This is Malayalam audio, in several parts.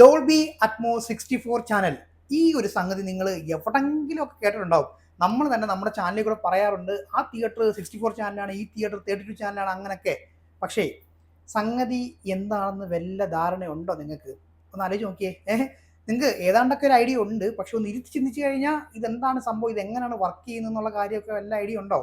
Dolby Atmos sixty four channel ഈ ഒരു സംഗതി നിങ്ങൾ എവിടെങ്കിലും ഒക്കെ കേട്ടിട്ടുണ്ടാവും. നമ്മൾ തന്നെ നമ്മുടെ ചാനലിൽ കൂടെ പറയാറുണ്ട് ആ തിയേറ്റർ സിക്സ്റ്റി ഫോർ ചാനലാണ് ഈ തിയേറ്റർ തേർട്ടി ടു ചാനലാണ് അങ്ങനെയൊക്കെ. പക്ഷേ സംഗതി എന്താണെന്ന് വല്ല ധാരണയുണ്ടോ നിങ്ങൾക്ക്? ഒന്ന് ആലോചിച്ച് നോക്കിയേ. ഏഹ് നിങ്ങൾക്ക് ഏതാണ്ടൊക്കെ ഒരു ഐഡിയ ഉണ്ട് പക്ഷെ ഒന്ന് ഇരുത്തി ചിന്തിച്ചു കഴിഞ്ഞാൽ ഇതെന്താണ് സംഭവം? ഇത് എങ്ങനെയാണ് വർക്ക് ചെയ്യുന്നത് എന്നുള്ള കാര്യമൊക്കെ വല്ല ഐഡിയ ഉണ്ടോ?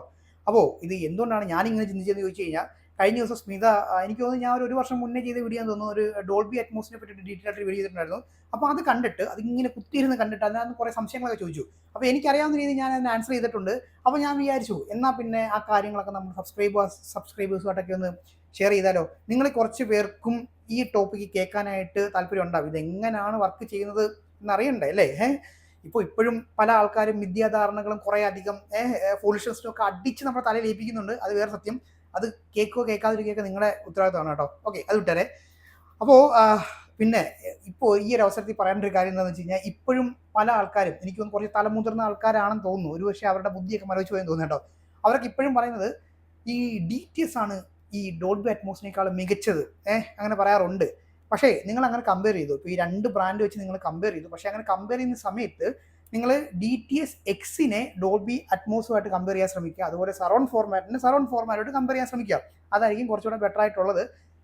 അപ്പോൾ ഇത് എന്തുകൊണ്ടാണ് ഞാനിങ്ങനെ ചിന്തിച്ചതെന്ന് ചോദിച്ചു കഴിഞ്ഞാൽ കഴിഞ്ഞ ദിവസം സ്മിത എനിക്ക് തോന്നുന്നു ഞാൻ ഒരു വർഷം മുന്നേ ചെയ്ത വീഡിയോ തോന്നുന്നു. ഒരു ഡോൾബി അറ്റ്മോസിനെ പറ്റി ഡീറ്റെയിൽ ആയിട്ട് വീഡിയോ ചെയ്തിട്ടുണ്ടായിരുന്നു അപ്പോൾ അത് കണ്ടിട്ട് അതിങ്ങനെ കുത്തിയിരുന്ന് കണ്ടിട്ട് അതിനകത്ത് കുറേ സംശയങ്ങളൊക്കെ ചോദിച്ചു. അപ്പോൾ എനിക്കറിയാവുന്ന രീതിയിൽ ഞാൻ അതിന് ആൻസർ ചെയ്തിട്ടുണ്ട്. അപ്പോൾ ഞാൻ വിചാരിച്ചു എന്നാൽ പിന്നെ ആ കാര്യങ്ങളൊക്കെ നമ്മൾ സബ്സ്ക്രൈബേഴ്സ് സബ്സ്ക്രൈബേഴ്സുമായിട്ടൊക്കെ ഒന്ന് ഷെയർ ചെയ്താലോ? നിങ്ങൾ കുറച്ച് പേർക്കും ഈ ടോപ്പിക്ക് കേൾക്കാനായിട്ട് താല്പര്യം ഉണ്ടാവും ഇതെങ്ങനെയാണ് വർക്ക് ചെയ്യുന്നത് എന്നറിയണ്ടേ അല്ലേ? ഏഹ് ഇപ്പോൾ ഇപ്പോഴും പല ആൾക്കാരും മിഥ്യാധാരണകളും കുറേ അധികം ഫോളിഷൻസിനും ഒക്കെ അടിച്ച് നമ്മുടെ തലയിൽ ഏൽപ്പിക്കുന്നുണ്ട്. അത് വേറെ സത്യം. അത് കേൾക്കുക കേൾക്കാതിരിക്കുകയൊക്കെ നിങ്ങളുടെ ഉത്തരവാദിത്തമാണ് കേട്ടോ. ഓക്കെ അത് വിട്ടേരെ. അപ്പോൾ പിന്നെ ഇപ്പോൾ ഈ ഒരു അവസരത്തിൽ ഒരു കാര്യം എന്താണെന്ന് വെച്ച് കഴിഞ്ഞാൽ ഇപ്പോഴും പല ആൾക്കാരും എനിക്ക് കുറച്ച് തലമുതിർന്ന ആൾക്കാരാണെന്ന് തോന്നുന്നു ഒരു പക്ഷേ അവരുടെ ബുദ്ധിയൊക്കെ മരവിച്ചു പോയെന്ന് തോന്നുന്നു കേട്ടോ. അവർക്ക് ഇപ്പോഴും പറയുന്നത് ഈ ഡി ടി എസ് ആണ് ഈ ഡോൾബി അറ്റ്മോസിനേക്കാളും മികച്ചത്. ഏഹ് അങ്ങനെ പറയാറുണ്ട്. പക്ഷേ നിങ്ങൾ അങ്ങനെ കമ്പയർ ചെയ്തു. ഇപ്പോൾ ഈ രണ്ട് ബ്രാൻഡ് വെച്ച് നിങ്ങൾ കമ്പയർ ചെയ്തു. പക്ഷേ അങ്ങനെ കമ്പയർ ചെയ്യുന്ന സമയത്ത് നിങ്ങൾ ഡി ടി എസ് എക്സിനെ ഡോൾബി അറ്റ്മോസുമായിട്ട് കമ്പയർ ചെയ്യാൻ ശ്രമിക്കുക. അതുപോലെ സറൗണ്ട് ഫോർമാറ്റിനെ സറൗണ്ട് ഫോർമാറ്റായിട്ട് കമ്പയർ ചെയ്യാൻ ശ്രമിക്കുക. അതായിരിക്കും കുറച്ചുകൂടെ ബെറ്റർ ആയിട്ടുള്ളത്.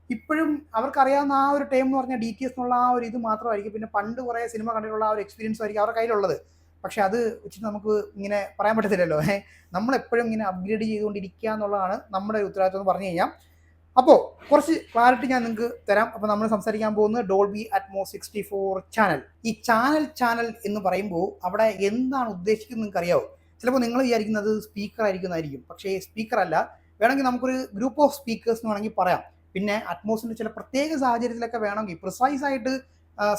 ഇപ്പോഴും അവർക്കറിയാവുന്ന ആ ഒരു ടൈം എന്ന് പറഞ്ഞാൽ ഡി ടി എസ് എന്നുള്ള ആ ഒരു ഇത് മാത്രമായിരിക്കും. പിന്നെ പണ്ട് കുറേ സിനിമ കണ്ടിട്ടുള്ള ആ ഒരു എക്സ്പീരിയൻസ് ആയിരിക്കും അവരുടെ കയ്യിലുള്ളത്. പക്ഷെ അത് വെച്ചിട്ട് നമുക്ക് ഇങ്ങനെ പറയാൻ പറ്റത്തില്ലല്ലോ. നമ്മളെപ്പോഴും ഇങ്ങനെ അപ്ഗ്രേഡ് ചെയ്തുകൊണ്ടിരിക്കുക എന്നുള്ളതാണ് നമ്മുടെ ഉത്തരവാദിത്വം എന്ന് പറഞ്ഞു കഴിഞ്ഞാൽ. അപ്പോൾ കുറച്ച് ക്ലാരിറ്റി ഞാൻ നിങ്ങൾക്ക് തരാം. അപ്പോൾ നമ്മൾ സംസാരിക്കാൻ പോകുന്നത് Dolby Atmos sixty four channel ഈ ചാനൽ ചാനൽ എന്ന് പറയുമ്പോൾ അവിടെ എന്താണ് ഉദ്ദേശിക്കുന്നത് നിങ്ങൾക്ക് അറിയാവോ ചിലപ്പോൾ നിങ്ങൾ വിചാരിക്കുന്നത് സ്പീക്കർ ആയിരിക്കുന്നതായിരിക്കും. പക്ഷേ സ്പീക്കർ അല്ല. വേണമെങ്കിൽ നമുക്കൊരു ഗ്രൂപ്പ് ഓഫ് സ്പീക്കേഴ്സ് എന്ന് വേണമെങ്കിൽ പറയാം. പിന്നെ അറ്റ്മോസിന്റെ ചില പ്രത്യേക സാഹചര്യത്തിലൊക്കെ വേണമെങ്കിൽ പ്രിസൈസ് ആയിട്ട്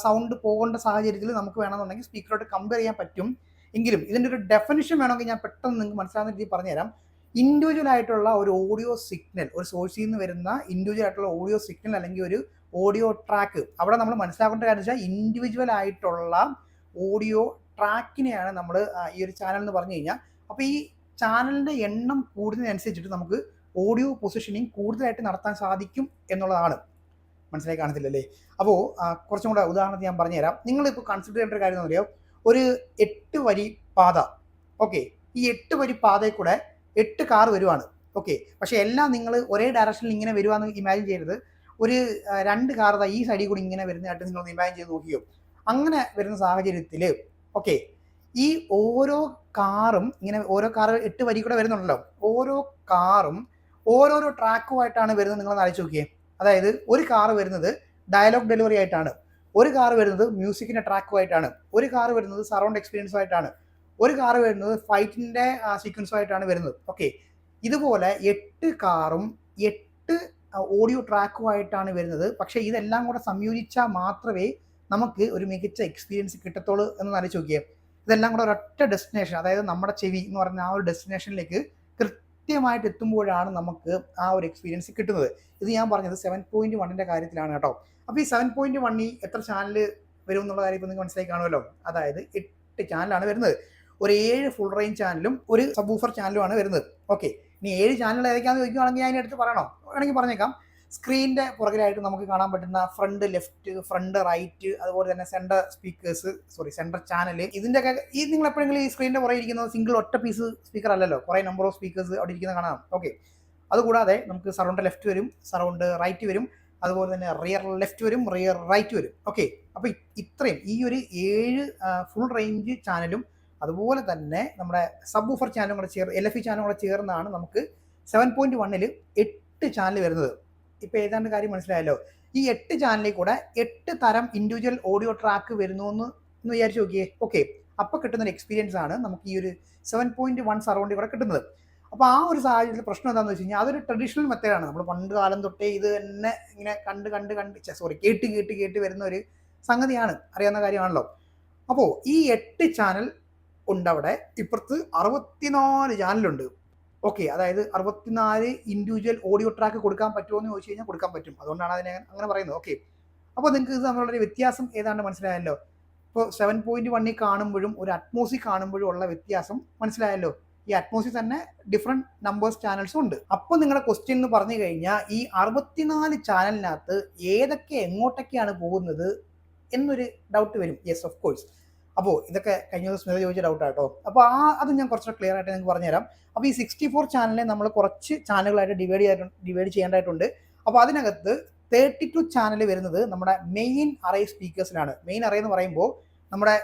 സൗണ്ട് പോകേണ്ട സാഹചര്യത്തിൽ നമുക്ക് വേണമെന്നുണ്ടെങ്കിൽ സ്പീക്കറോട്ട് കമ്പയർ ചെയ്യാൻ പറ്റും. എങ്കിലും ഇതിന്റെ ഒരു ഡെഫിനിഷൻ വേണമെങ്കിൽ ഞാൻ പെട്ടെന്ന് നിങ്ങൾക്ക് മനസ്സിലാകുന്ന രീതിയിൽ പറഞ്ഞുതരാം. ഇൻഡിവിജ്വൽ ആയിട്ടുള്ള ഒരു ഓഡിയോ സിഗ്നൽ ഒരു സോഴ്സിൽ നിന്ന് വരുന്ന ഇൻഡിവിജ്വൽ ആയിട്ടുള്ള ഓഡിയോ സിഗ്നൽ അല്ലെങ്കിൽ ഒരു ഓഡിയോ ട്രാക്ക് അവിടെ നമ്മൾ മനസ്സിലാക്കേണ്ട കാര്യം വെച്ചാൽ ഇൻഡിവിജ്വൽ ആയിട്ടുള്ള ഓഡിയോ ട്രാക്കിനെയാണ് നമ്മൾ ഈ ഒരു ചാനൽ എന്ന് പറഞ്ഞു കഴിഞ്ഞാൽ. അപ്പോൾ ഈ ചാനലിന്റെ എണ്ണം കൂടുന്നതിനനുസരിച്ചിട്ട് നമുക്ക് ഓഡിയോ പൊസിഷനിങ് കൂടുതലായിട്ട് നടത്താൻ സാധിക്കും എന്നുള്ളതാണ്. മനസ്സിലായി കാണത്തില്ലല്ലേ? അപ്പോൾ കുറച്ചും കൂടെ ഉദാഹരണത്തിന് ഞാൻ പറഞ്ഞുതരാം. നിങ്ങളിപ്പോൾ കൺസിഡർ ചെയ്യേണ്ട ഒരു കാര്യം എന്ന് പറയാം ഒരു എട്ട് വരി പാത. ഓക്കെ ഈ എട്ട് വരി പാതയിൽ കൂടെ എട്ട് കാർ വരുവാണ്. ഓക്കെ പക്ഷേ എല്ലാം നിങ്ങൾ ഒരേ ഡയറക്ഷനിൽ ഇങ്ങനെ വരുവാന്ന് ഇമാജിൻ ചെയ്യരുത്. ഒരു രണ്ട് കാർ ഈ സൈഡിൽ കൂടി ഇങ്ങനെ വരുന്നതായിട്ട് നിങ്ങൾ ഇമാജിൻ ചെയ്ത് നോക്കിയോ അങ്ങനെ വരുന്ന സാഹചര്യത്തിൽ ഓക്കെ ഈ ഓരോ കാറും ഇങ്ങനെ ഓരോ കാർ എട്ട് വരി കൂടെ വരുന്നുണ്ടല്ലോ. ഓരോ കാറും ഓരോരോ ട്രാക്കുമായിട്ടാണ് വരുന്നത് നിങ്ങൾ ആലോചിച്ച് നോക്കിയേ. അതായത് ഒരു കാർ വരുന്നത് ഡയലോഗ് ഡെലിവറി ആയിട്ടാണ്. ഒരു കാർ വരുന്നത് മ്യൂസിക്കിന്റെ ട്രാക്കുമായിട്ടാണ് ഒരു കാർ വരുന്നത് സറൗണ്ട് എക്സ്പീരിയൻസ് ആയിട്ടാണ്. ഒരു കാർ വരുന്നത് ഫൈറ്റിന്റെ സീക്വൻസും ആയിട്ടാണ് വരുന്നത്. ഓക്കെ ഇതുപോലെ എട്ട് കാറും എട്ട് ഓഡിയോ ട്രാക്കുമായിട്ടാണ് വരുന്നത്. പക്ഷേ ഇതെല്ലാം കൂടെ സംയോജിച്ചാൽ മാത്രമേ നമുക്ക് ഒരു മികച്ച എക്സ്പീരിയൻസ് കിട്ടത്തുള്ളൂ എന്ന് ആലോചിച്ച് നോക്കിയേ. ഇതെല്ലാം കൂടെ ഒരൊറ്റ ഡെസ്റ്റിനേഷൻ അതായത് നമ്മുടെ ചെവി എന്ന് പറഞ്ഞ ആ ഒരു ഡെസ്റ്റിനേഷനിലേക്ക് കൃത്യമായിട്ട് എത്തുമ്പോഴാണ് നമുക്ക് ആ ഒരു എക്സ്പീരിയൻസ് കിട്ടുന്നത്. ഇത് ഞാൻ പറഞ്ഞത് സെവൻ പോയിന്റ് വണ്ണിന്റെ കാര്യത്തിലാണ് കേട്ടോ. അപ്പോൾ ഈ സെവൻ പോയിന്റ് വണ്ണിൽ എത്ര ചാനൽ വരും എന്നുള്ള കാര്യം ഇപ്പോൾ നിങ്ങൾക്ക് മനസ്സിലായി കാണുമല്ലോ. അതായത് എട്ട് ചാനലാണ് വരുന്നത്. ഒരു ഏഴ് ഫുൾ റേഞ്ച് ചാനലും ഒരു സബ് ഊഫർ ആണ് വരുന്നത്. ഓക്കെ ഇനി ഏഴ് ചാനൽ ഏതൊക്കെയാണെന്ന് ചോദിക്കുകയാണെങ്കിൽ ഞാൻ എടുത്ത് പറയണോ. വേണമെങ്കിൽ പറഞ്ഞേക്കാം. സ്ക്രീനിന്റെ പുറകിലായിട്ട് നമുക്ക് കാണാൻ പറ്റുന്ന ഫ്രണ്ട് ലെഫ്റ്റ് ഫ്രണ്ട് റൈറ്റ് അതുപോലെ തന്നെ centre speakers sorry centre channel ഇതിന്റെ ഒക്കെ ഈ നിങ്ങൾ എപ്പോഴെങ്കിലും ഈ സ്ക്രീനിന്റെ പുറകെ ഇരിക്കുന്നത് സിംഗിൾ ഒറ്റ പീസ് സ്പീക്കർ അല്ലല്ലോ. കുറേ നമ്പർ ഓഫ് സ്പീക്കേഴ്സ് അവിടെ ഇരിക്കുന്നത് കാണാം. ഓക്കെ അതുകൂടാതെ നമുക്ക് സറൗണ്ട് ലെഫ്റ്റ് വരും സറൗണ്ട് റൈറ്റ് വരും അതുപോലെ തന്നെ റിയർ ലെഫ്റ്റ് വരും റിയർ റൈറ്റ് വരും. ഓക്കെ അപ്പോൾ ഇത്രയും ഈ ഒരു ഏഴ് ഫുൾ റേഞ്ച് ചാനലും അതുപോലെ തന്നെ നമ്മുടെ സബ് ഊഫർ ചാനലും കൂടെ ചേർ എൽ എഫ് ഇ ചാനലും കൂടെ ചേർന്നാണ് നമുക്ക് സെവൻ പോയിന്റ് വണ്ണിൽ എട്ട് ചാനൽ വരുന്നത്. ഇപ്പോൾ ഏതാണ്ട് കാര്യം മനസ്സിലായല്ലോ? ഈ എട്ട് ചാനലിൽ കൂടെ എട്ട് തരം ഇൻഡിവിജ്വൽ ഓഡിയോ ട്രാക്ക് വരുന്നു എന്ന് എന്ന് വിചാരിച്ച് നോക്കിയേ. ഓക്കെ അപ്പോൾ കിട്ടുന്ന ഒരു എക്സ്പീരിയൻസ് ആണ് നമുക്ക് ഈ ഒരു സെവൻ പോയിന്റ് വൺ സറൗണ്ടിൽ കൂടെ കിട്ടുന്നത്. അപ്പോൾ ആ ഒരു സാഹചര്യത്തിൽ പ്രശ്നം എന്താണെന്ന് വെച്ച് കഴിഞ്ഞാൽ അതൊരു ട്രഡീഷണൽ മെത്തേഡാണ് നമ്മൾ പണ്ട് കാലം തൊട്ടേ ഇത് തന്നെ ഇങ്ങനെ കണ്ട് കണ്ട് കണ്ട് സോറി കേട്ട് കേട്ട് കേട്ട് വരുന്ന ഒരു സംഗതിയാണ്. അറിയാവുന്ന കാര്യമാണല്ലോ. അപ്പോൾ ഈ എട്ട് ചാനൽ ഉണ്ട് അവിടെ ഇപ്പുറത്ത് അറുപത്തിനാല് ചാനലുണ്ട് ഓക്കെ അതായത് അറുപത്തിനാല് ഇൻഡിവിജ്വൽ ഓഡിയോ ട്രാക്ക് കൊടുക്കാൻ പറ്റുമോ എന്ന് ചോദിച്ചു കഴിഞ്ഞാൽ കൊടുക്കാൻ പറ്റും. അതുകൊണ്ടാണ് അതിനെ അങ്ങനെ പറയുന്നത്. ഓക്കെ അപ്പോൾ നിങ്ങൾക്ക് ഇത് തമ്മിലുള്ള വ്യത്യാസം ഏതാണ്ട് മനസ്സിലായല്ലോ? ഇപ്പോൾ സെവൻ പോയിന്റ് വണ്ണിൽ കാണുമ്പോഴും ഒരു അറ്റ്മോസിൽ കാണുമ്പോഴും ഉള്ള വ്യത്യാസം മനസ്സിലായല്ലോ? ഈ അറ്റ്മോസിൽ തന്നെ ഡിഫറെന്റ് നമ്പേഴ്സ് ചാനൽസും ഉണ്ട്. അപ്പോൾ നിങ്ങളുടെ ക്വസ്റ്റ്യൻ എന്ന് പറഞ്ഞു കഴിഞ്ഞാൽ ഈ അറുപത്തിനാല് ചാനലിനകത്ത് ഏതൊക്കെ എങ്ങോട്ടൊക്കെയാണ് പോകുന്നത് എന്നൊരു ഡൗട്ട് വരും. യെസ് ഓഫ് കോഴ്സ് അപ്പോൾ ഇതൊക്കെ കഴിഞ്ഞ ദിവസം സ്മിത ചോദിച്ച ഡൗട്ടാണ് കേട്ടോ അപ്പോൾ ആ അത് ഞാൻ കുറച്ചുകൂടെ ക്ലിയർ ആയിട്ട് നിങ്ങൾക്ക് പറഞ്ഞുതരാം. അപ്പോൾ ഈ സിക്സ്റ്റി ഫോർ ചാനലിനെ നമ്മൾ കുറച്ച് ചാനലുകളായിട്ട് ഡിവൈഡ് ചെയ്യാൻ ഡിവൈഡ് ചെയ്യേണ്ടതായിട്ടുണ്ട്. അപ്പോൾ അതിനകത്ത് തേർട്ടി ടു ചാനൽ വരുന്നത് നമ്മുടെ മെയിൻ അറേ സ്പീക്കേഴ്സിലാണ് മെയിൻ അറേ എന്ന് പറയുമ്പോൾ നമ്മുടെ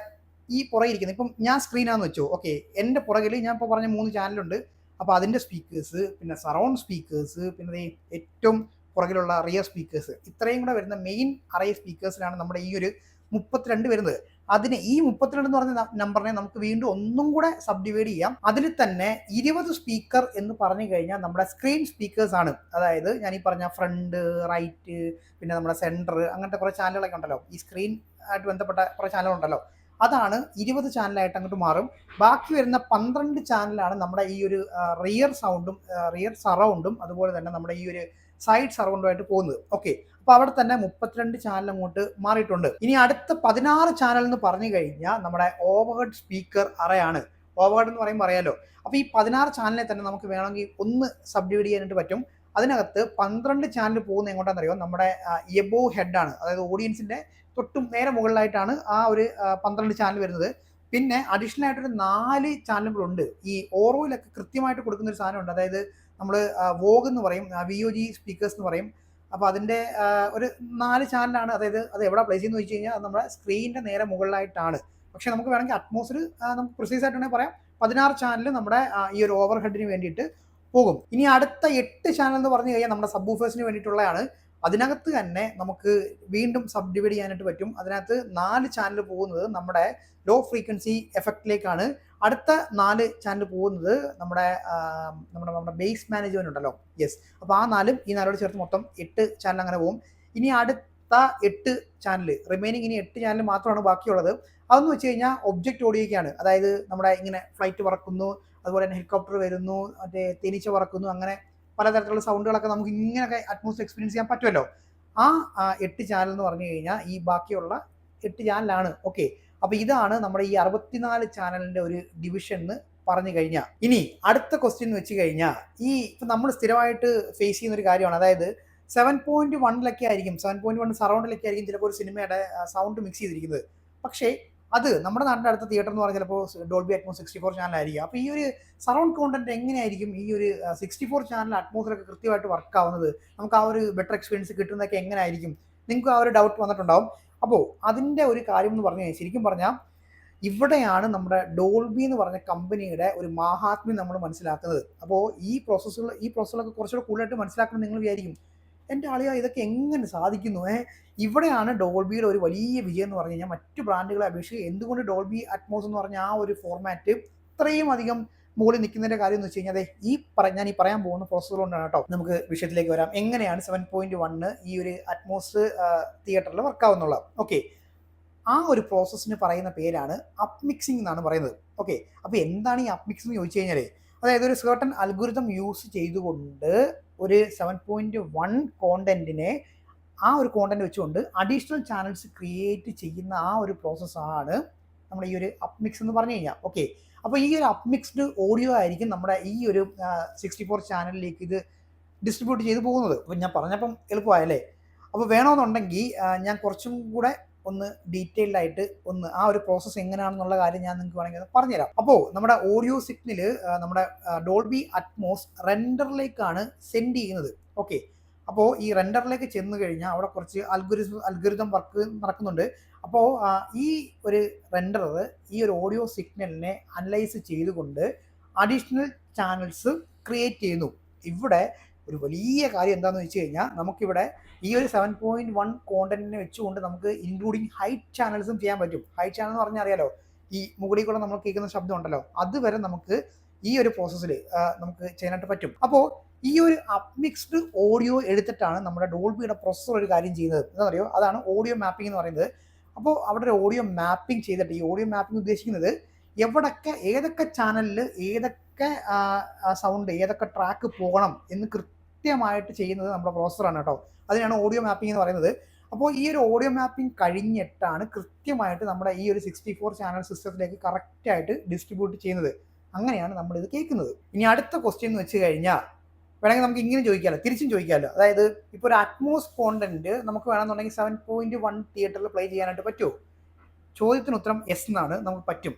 ഈ പുറകെ ഇരിക്കുന്നത് ഇപ്പം ഞാൻ സ്ക്രീനാന്ന് വെച്ചോ. ഓക്കെ എന്റെ പുറകിൽ ഞാൻ ഇപ്പോൾ പറഞ്ഞ മൂന്ന് ചാനലുണ്ട് അപ്പോൾ അതിന്റെ സ്പീക്കേഴ്സ് പിന്നെ സറൗണ്ട് സ്പീക്കേഴ്സ് പിന്നെ ഏറ്റവും പുറകിലുള്ള റിയർ സ്പീക്കേഴ്സ് ഇത്രയും കൂടെ വരുന്ന മെയിൻ അറേ സ്പീക്കേഴ്സിലാണ് നമ്മുടെ ഈ ഒരു മുപ്പത്തിരണ്ട് വരുന്നത്. അതിന് ഈ മുപ്പത്തിരണ്ട് എന്ന് പറഞ്ഞ നമ്പറിനെ നമുക്ക് വീണ്ടും ഒന്നും കൂടെ സബ് ഡിവൈഡ് ചെയ്യാം. അതിൽ തന്നെ ഇരുപത് സ്പീക്കർ എന്ന് പറഞ്ഞു കഴിഞ്ഞാൽ നമ്മുടെ സ്ക്രീൻ സ്പീക്കേഴ്സ് ആണ്. അതായത് ഞാൻ ഈ പറഞ്ഞ ഫ്രണ്ട് റൈറ്റ് പിന്നെ നമ്മുടെ സെന്റർ അങ്ങനത്തെ കുറേ ചാനലുകളൊക്കെ ഉണ്ടല്ലോ. ഈ സ്ക്രീൻ ആയിട്ട് ബന്ധപ്പെട്ട കുറേ ചാനലുണ്ടല്ലോ അതാണ് ഇരുപത് ചാനലായിട്ട് അങ്ങോട്ട് മാറും. ബാക്കി വരുന്ന പന്ത്രണ്ട് ചാനലാണ് നമ്മുടെ ഈ ഒരു റിയർ സൗണ്ടും റിയർ സറൗണ്ടും അതുപോലെ തന്നെ നമ്മുടെ ഈ ഒരു സൈഡ് സർവണ്ടുമായിട്ട് പോകുന്നത്. ഓക്കെ അപ്പോൾ അവിടെ തന്നെ മുപ്പത്തിരണ്ട് ചാനൽ അങ്ങോട്ട് മാറിയിട്ടുണ്ട്. ഇനി അടുത്ത പതിനാറ് ചാനൽ എന്ന് പറഞ്ഞു കഴിഞ്ഞാൽ നമ്മുടെ ഓവർഹെഡ് സ്പീക്കർ അറയാണ് ഓവർഹെഡ് എന്ന് പറയുമ്പോൾ അറിയാലോ. അപ്പോൾ ഈ പതിനാറ് ചാനലിനെ തന്നെ നമുക്ക് വേണമെങ്കിൽ ഒന്ന് സബ് ഡിവൈഡ് ചെയ്യാനായിട്ട് പറ്റും. അതിനകത്ത് പന്ത്രണ്ട് ചാനൽ പോകുന്ന എങ്ങോട്ടാണെന്നറിയോ? നമ്മുടെ എബോ ഹെഡാണ് അതായത് ഓഡിയൻസിന്റെ തൊട്ടും നേരെ മുകളിലായിട്ടാണ് ആ ഒരു പന്ത്രണ്ട് ചാനൽ വരുന്നത്. പിന്നെ അഡീഷണൽ ആയിട്ടൊരു നാല് ചാനലുകളുണ്ട് ഈ ഓറോയിലൊക്കെ കൃത്യമായിട്ട് കൊടുക്കുന്ന ഒരു സാധനമുണ്ട്. അതായത് നമ്മൾ വോഗ് എന്ന് പറയും വി ഒ ജി സ്പീക്കേഴ്സ് എന്ന് പറയും. അപ്പോൾ അതിന്റെ ഒരു നാല് ചാനലാണ്. അതായത് അത് എവിടെ പ്ലേസ് ചെയ്യുന്നത് വെച്ച് കഴിഞ്ഞാൽ അത് നമ്മുടെ സ്ക്രീനിന്റെ നേരെ മുകളിലായിട്ടാണ്. പക്ഷേ നമുക്ക് വേണമെങ്കിൽ അറ്റ്മോസ്ഫിയർ നമുക്ക് പ്രിസൈസ് ആയിട്ട് വേണമെങ്കിൽ പറയാം. പതിനാറ് ചാനൽ നമ്മുടെ ഈ ഒരു ഓവർ ഹെഡിന് വേണ്ടിയിട്ട് പോകും. ഇനി അടുത്ത എട്ട് ചാനൽ എന്ന് പറഞ്ഞു കഴിഞ്ഞാൽ നമ്മുടെ സബ് ഊഫേഴ്സിന് വേണ്ടിയിട്ടുള്ളതാണ്. അതിനകത്ത് തന്നെ നമുക്ക് വീണ്ടും സബ് ഡിവൈഡ് ചെയ്യാനായിട്ട് പറ്റും. അതിനകത്ത് നാല് ചാനൽ പോകുന്നത് നമ്മുടെ ലോ ഫ്രീക്വൻസി എഫക്റ്റിലേക്കാണ് അടുത്ത നാല് ചാനൽ പോകുന്നത് നമ്മുടെ നമ്മുടെ നമ്മുടെ ബേസ് മാനേജ്മെന്റ് ഉണ്ടല്ലോ. യെസ് അപ്പോൾ ആ നാലും ഈ നാലോട് ചേർത്ത് മൊത്തം എട്ട് ചാനൽ അങ്ങനെ പോകും. ഇനി അടുത്ത എട്ട് ചാനൽ റിമൈനിങ് ഇനി എട്ട് ചാനൽ മാത്രമാണ് ബാക്കിയുള്ളത്. അതെന്ന് വെച്ച് കഴിഞ്ഞാൽ ഒബ്ജക്റ്റ് ഓടിയൊക്കെയാണ് അതായത് നമ്മുടെ ഇങ്ങനെ ഫ്ലൈറ്റ് പറക്കുന്നു അതുപോലെ തന്നെ ഹെലികോപ്റ്റർ വരുന്നു മറ്റേ തേനീച്ച പറക്കുന്നു അങ്ങനെ പലതരത്തിലുള്ള സൗണ്ടുകളൊക്കെ നമുക്ക് ഇങ്ങനെയൊക്കെ അറ്റ്മോസ്ഫിയർ എക്സ്പീരിയൻസ് ചെയ്യാൻ പറ്റുമല്ലോ. ആ എട്ട് ചാനൽ എന്ന് പറഞ്ഞു കഴിഞ്ഞാൽ ഈ ബാക്കിയുള്ള എട്ട് ചാനലാണ് ഓക്കെ അപ്പൊ ഇതാണ് നമ്മുടെ ഈ അറുപത്തിനാല് ചാനലിന്റെ ഒരു ഡിവിഷൻ എന്ന് പറഞ്ഞു കഴിഞ്ഞാൽ ഇനി അടുത്ത ക്വസ്റ്റ്യൻ എന്ന് വെച്ച് കഴിഞ്ഞാൽ ഈ ഇപ്പം നമ്മൾ സ്ഥിരമായിട്ട് ഫേസ് ചെയ്യുന്ന ഒരു കാര്യമാണ്. അതായത് സെവൻ പോയിന്റ് വണ്ണിലൊക്കെ ആയിരിക്കും സെവൻ പോയിന്റ് വൺ സറൗണ്ടിലൊക്കെ ആയിരിക്കും ചിലപ്പോൾ ഒരു സിനിമയുടെ സൗണ്ട് മിക്സ് ചെയ്തിരിക്കുന്നത്. പക്ഷേ അത് നമ്മുടെ നാട്ടിന്റെ അടുത്ത തിയേറ്റർ എന്ന് പറഞ്ഞാൽ ചിലപ്പോൾ ഡോൾബി അറ്റ്മോസ് സിക്സ്റ്റി ഫോർ ചാനലായിരിക്കും അപ്പോൾ ഈ ഒരു സറൗണ്ട് കോണ്ടന്റ് എങ്ങനെയായിരിക്കും ഈ ഒരു സിക്സ്റ്റി ഫോർ ചാനൽ അറ്റ്മോസ്ഫിയറൊക്കെ കൃത്യമായിട്ട് വർക്ക് ആവുന്നത്? നമുക്ക് ആ ഒരു ബെറ്റർ എക്സ്പീരിയൻസ് കിട്ടുന്നതൊക്കെ എങ്ങനെയായിരിക്കും? നിങ്ങൾക്ക് ആ ഒരു ഡൗട്ട് വന്നിട്ടുണ്ടാവും. അപ്പോൾ അതിന്റെ ഒരു കാര്യം എന്ന് പറഞ്ഞു ശരിക്കും പറഞ്ഞാൽ ഇവിടെയാണ് നമ്മുടെ ഡോൾബി എന്ന് പറഞ്ഞ കമ്പനിയുടെ ഒരു മഹാത്മ്യം നമ്മൾ മനസ്സിലാക്കുന്നത്. അപ്പോൾ ഈ പ്രോസസ്സുകൾ ഈ പ്രോസസ്സുകളൊക്കെ കുറച്ചുകൂടെ കൂടുതലായിട്ട് മനസ്സിലാക്കണം നിങ്ങൾ വിചാരിക്കും. എന്റെ ആളിയാ ഇതൊക്കെ എങ്ങനെ സാധിക്കുന്നു ഏ? ഇവിടെയാണ് ഡോൾബിയുടെ ഒരു വലിയ വിജയം എന്ന് പറഞ്ഞു കഴിഞ്ഞാൽ മറ്റു ബ്രാൻഡുകളെ അപേക്ഷിച്ച് എന്തുകൊണ്ട് ഡോൾബി അറ്റ്മോസ് എന്ന് പറഞ്ഞ ആ ഒരു ഫോർമാറ്റ് ഇത്രയും അധികം മുകളിൽ നിൽക്കുന്നതിന്റെ കാര്യം എന്ന് വെച്ച് കഴിഞ്ഞാൽ ഈ ഞാൻ ഈ പറയാൻ പോകുന്ന പ്രോസസ്സർ കൊണ്ടാണ് കേട്ടോ. നമുക്ക് വിഷയത്തിലേക്ക് വരാം. എങ്ങനെയാണ് സെവൻ പോയിന്റ് വണ്ണ് ഈ ഒരു അറ്റ്മോസ് തിയേറ്ററിൽ വർക്കാവുന്നുള്ളത് ഓക്കെ ആ ഒരു പ്രോസസ്സിന് പറയുന്ന പേരാണ് അപ്മിക്സിംഗ് എന്നാണ് പറയുന്നത്. ഓക്കെ അപ്പോൾ എന്താണ് ഈ അപ്മിക്സിംഗ് എന്ന് ചോദിച്ചു കഴിഞ്ഞാൽ അതായത് ഒരു സെർട്ടൺ അൽഗുരിതം യൂസ് ചെയ്തുകൊണ്ട് ഒരു സെവൻ പോയിന്റ് വൺ കോണ്ടന്റിനെ ആ ഒരു കോണ്ടന്റ് വെച്ചുകൊണ്ട് അഡീഷണൽ ചാനൽസ് ക്രിയേറ്റ് ചെയ്യുന്ന ആ ഒരു പ്രോസസ്സാണ് നമ്മുടെ ഈ ഒരു അപ്മിക്സ് എന്ന് പറഞ്ഞു കഴിഞ്ഞാൽ. ഓക്കെ അപ്പോൾ ഈ ഒരു അപ്മിക്സ്ഡ് ഓഡിയോ ആയിരിക്കും നമ്മുടെ ഈ ഒരു സിക്സ്റ്റി ഫോർ ചാനലിലേക്ക് ഇത് ഡിസ്ട്രിബ്യൂട്ട് ചെയ്ത് പോകുന്നത്. അപ്പോൾ ഞാൻ പറഞ്ഞപ്പം എളുപ്പമായല്ലേ? അപ്പോൾ വേണമെന്നുണ്ടെങ്കിൽ ഞാൻ കുറച്ചും കൂടെ ഒന്ന് ഡീറ്റെയിൽഡ് ആയിട്ട് ഒന്ന് ആ ഒരു പ്രോസസ്സ് എങ്ങനെയാണെന്നുള്ള കാര്യം ഞാൻ നിങ്ങൾക്ക് വേണമെങ്കിൽ പറഞ്ഞുതരാം. അപ്പോൾ നമ്മുടെ ഓഡിയോ സിഗ്നൽ നമ്മുടെ ഡോൾബി അറ്റ്മോസ് റെൻഡറിലേക്കാണ് സെൻഡ് ചെയ്യുന്നത്. ഓക്കെ അപ്പോൾ ഈ റെൻഡറിലേക്ക് ചെന്ന് കഴിഞ്ഞാൽ അവിടെ കുറച്ച് അൽഗുരിസം അൽഗുരിതം വർക്ക് നടക്കുന്നുണ്ട്. അപ്പോൾ ഈ ഒരു റെൻഡർ ഈ ഒരു ഓഡിയോ സിഗ്നലിനെ അനലൈസ് ചെയ്തുകൊണ്ട് അഡീഷണൽ ചാനൽസ് ക്രിയേറ്റ് ചെയ്യുന്നു. ഇവിടെ ഒരു വലിയ കാര്യം എന്താണെന്ന് വെച്ച് കഴിഞ്ഞാൽ നമുക്കിവിടെ ഈ ഒരു സെവൻ പോയിന്റ് വൺ കോണ്ടന്റിനെ വെച്ചുകൊണ്ട് നമുക്ക് ഇൻക്ലൂഡിങ് ഹൈറ്റ് ചാനൽസും ചെയ്യാൻ പറ്റും. ഹൈറ്റ് ചാനൽ എന്ന് പറഞ്ഞാൽ അറിയാലോ ഈ മുകളിൽ കൂടെ നമ്മൾ കേൾക്കുന്ന ശബ്ദം ഉണ്ടല്ലോ അതുവരെ നമുക്ക് ഈ ഒരു പ്രോസസ്സിൽ നമുക്ക് ചെയ്യാനായിട്ട് പറ്റും. അപ്പോൾ ഈ ഒരു അപ്മിക്സ്ഡ് ഓഡിയോ എടുത്തിട്ടാണ് നമ്മുടെ ഡോൾബിയുടെ പ്രൊസസ്സർ ഒരു കാര്യം ചെയ്യുന്നത്. എന്താ പറയുക അതാണ് ഓഡിയോ മാപ്പിംഗ് എന്ന് പറയുന്നത്. അപ്പോൾ അവിടെ ഒരു ഓഡിയോ മാപ്പിംഗ് ചെയ്തിട്ട് ഈ ഓഡിയോ മാപ്പിംഗ് ഉദ്ദേശിക്കുന്നത് എവിടൊക്കെ ഏതൊക്കെ ചാനലിൽ ഏതൊക്കെ സൗണ്ട് ഏതൊക്കെ ട്രാക്ക് പോകണം എന്ന് കൃത്യമായിട്ട് ചെയ്യുന്നത് നമ്മുടെ പ്രോസസ്സറാണ് കേട്ടോ. അതിനാണ് ഓഡിയോ മാപ്പിംഗ് എന്ന് പറയുന്നത്. അപ്പോൾ ഈ ഒരു ഓഡിയോ മാപ്പിംഗ് കഴിഞ്ഞിട്ടാണ് കൃത്യമായിട്ട് നമ്മുടെ ഈ ഒരു സിക്സ്റ്റി ഫോർ ചാനൽ സിസ്റ്റത്തിലേക്ക് കറക്റ്റായിട്ട് ഡിസ്ട്രിബ്യൂട്ട് ചെയ്യുന്നത്. അങ്ങനെയാണ് നമ്മൾ ഇത് കേൾക്കുന്നത്. ഇനി അടുത്ത ക്വസ്റ്റ്യൻ എന്ന് വെച്ച് കഴിഞ്ഞാൽ വേണമെങ്കിൽ നമുക്ക് ഇങ്ങനെ ചോദിക്കാമല്ലോ തിരിച്ചും ചോദിക്കാമല്ലോ അതായത് ഇപ്പോൾ ഒരു അറ്റ്മോസ് കോണ്ടന്റ് നമുക്ക് വേണമെന്നുണ്ടെങ്കിൽ സെവൻ പോയിന്റ് വൺ തിയേറ്ററിൽ പ്ലേ ചെയ്യാനായിട്ട് പറ്റുമോ ചോദ്യത്തിന് ഉത്തരം എസ് എന്നാണ് നമുക്ക് പറ്റും.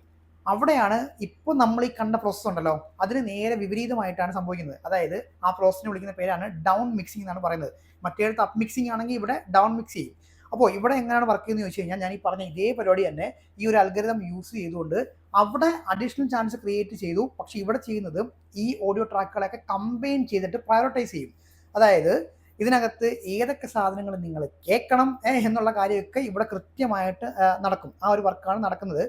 അവിടെയാണ് ഇപ്പോൾ നമ്മൾ ഈ കണ്ട പ്രോസസ് ഉണ്ടല്ലോ. അതിന് നേരെ വിപരീതമായിട്ടാണ് സംഭവിക്കുന്നത്. അതായത് ആ പ്രോസസ്സിനെ വിളിക്കുന്ന പേരാണ് ഡൗൺ മിക്സിംഗ് എന്നാണ് പറയുന്നത്. മറ്റേടത്ത് അപ്പ് മിക്സിംഗ് ആണെങ്കിൽ ഇവിടെ ഡൗൺ മിക്സ് ചെയ്യും. അപ്പോൾ ഇവിടെ എങ്ങനെയാണ് വർക്ക് ചെയ്യുന്നത് ചോദിച്ചു കഴിഞ്ഞാൽ ഞാൻ ഈ പറഞ്ഞ ഇതേ പരിപാടി തന്നെ ഈ ഒരു അൽഗരിതം യൂസ് ചെയ്തുകൊണ്ട് അവിടെ അഡീഷണൽ ചാൻസ് ക്രിയേറ്റ് ചെയ്തു. പക്ഷേ ഇവിടെ ചെയ്യുന്നത് ഈ ഓഡിയോ ട്രാക്കുകളൊക്കെ കമ്പൈൻ ചെയ്തിട്ട് പ്രയോറിറ്റൈസ് ചെയ്യും. അതായത് ഇതിനകത്ത് ഏതൊക്കെ സാധനങ്ങൾ നിങ്ങൾ കേൾക്കണം എന്നുള്ള കാര്യമൊക്കെ ഇവിടെ കൃത്യമായിട്ട് നടക്കും. ആ ഒരു വർക്കാണ് നടക്കുന്നത്.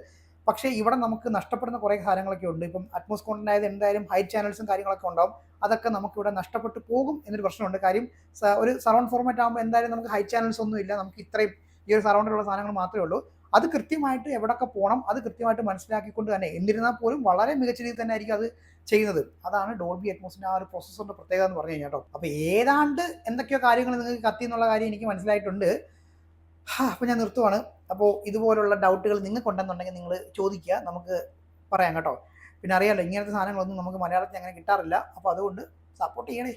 പക്ഷേ ഇവിടെ നമുക്ക് നഷ്ടപ്പെടുന്ന കുറേ കാര്യങ്ങളൊക്കെ ഉണ്ട്. ഇപ്പം അറ്റ്മോസ് കോണ്ടന്റ് ആയത് എന്തായാലും ഹൈ ചാനൽസും കാര്യങ്ങളൊക്കെ ഉണ്ടാവും. അതൊക്കെ നമുക്ക് ഇവിടെ നഷ്ടപ്പെട്ടു പോകും എന്നൊരു പ്രശ്നമുണ്ട്. കാര്യം ഒരു സറൗണ്ട് ഫോർമാറ്റ് ആകുമ്പോൾ എന്തായാലും നമുക്ക് ഹൈ ചാനൽസ് ഒന്നും ഇല്ല. നമുക്ക് ഇത്രയും ഈ ഒരു സറൗണ്ടിലുള്ള സാധനങ്ങൾ മാത്രമേ ഉള്ളൂ. അത് കൃത്യമായിട്ട് എവിടെയൊക്കെ പോകണം അത് കൃത്യമായിട്ട് മനസ്സിലാക്കിക്കൊണ്ട് തന്നെ എന്നിരുന്നാൽ പോലും വളരെ മികച്ച രീതിയിൽ തന്നെ ആയിരിക്കും അത് ചെയ്യുന്നത്. അതാണ് ഡോൾബി അറ്റ്മോസിന്റെ ആ ഒരു പ്രോസസ്സറിന്റെ പ്രത്യേകത എന്ന് പറഞ്ഞു കഴിഞ്ഞാൽ കേട്ടോ അപ്പോൾ ഏതാണ്ട് എന്തൊക്കെയോ കാര്യങ്ങൾ നിങ്ങൾക്ക് കത്തി എന്നുള്ള കാര്യം എനിക്ക് മനസ്സിലായിട്ടുണ്ട്. അപ്പോൾ ഞാൻ നിർത്തുവാണ്. അപ്പോൾ ഇതുപോലുള്ള ഡൗട്ടുകൾ നിങ്ങൾക്ക് ഉണ്ടെന്നുണ്ടെങ്കിൽ നിങ്ങൾ ചോദിക്കുക. നമുക്ക് പറയാം കേട്ടോ. പിന്നെ അറിയാമല്ലോ ഇങ്ങനത്തെ സാധനങ്ങളൊന്നും നമുക്ക് മലയാളത്തിൽ അങ്ങനെ കിട്ടാറില്ല. അപ്പോൾ അതുകൊണ്ട് സപ്പോർട്ട് ചെയ്യണേ.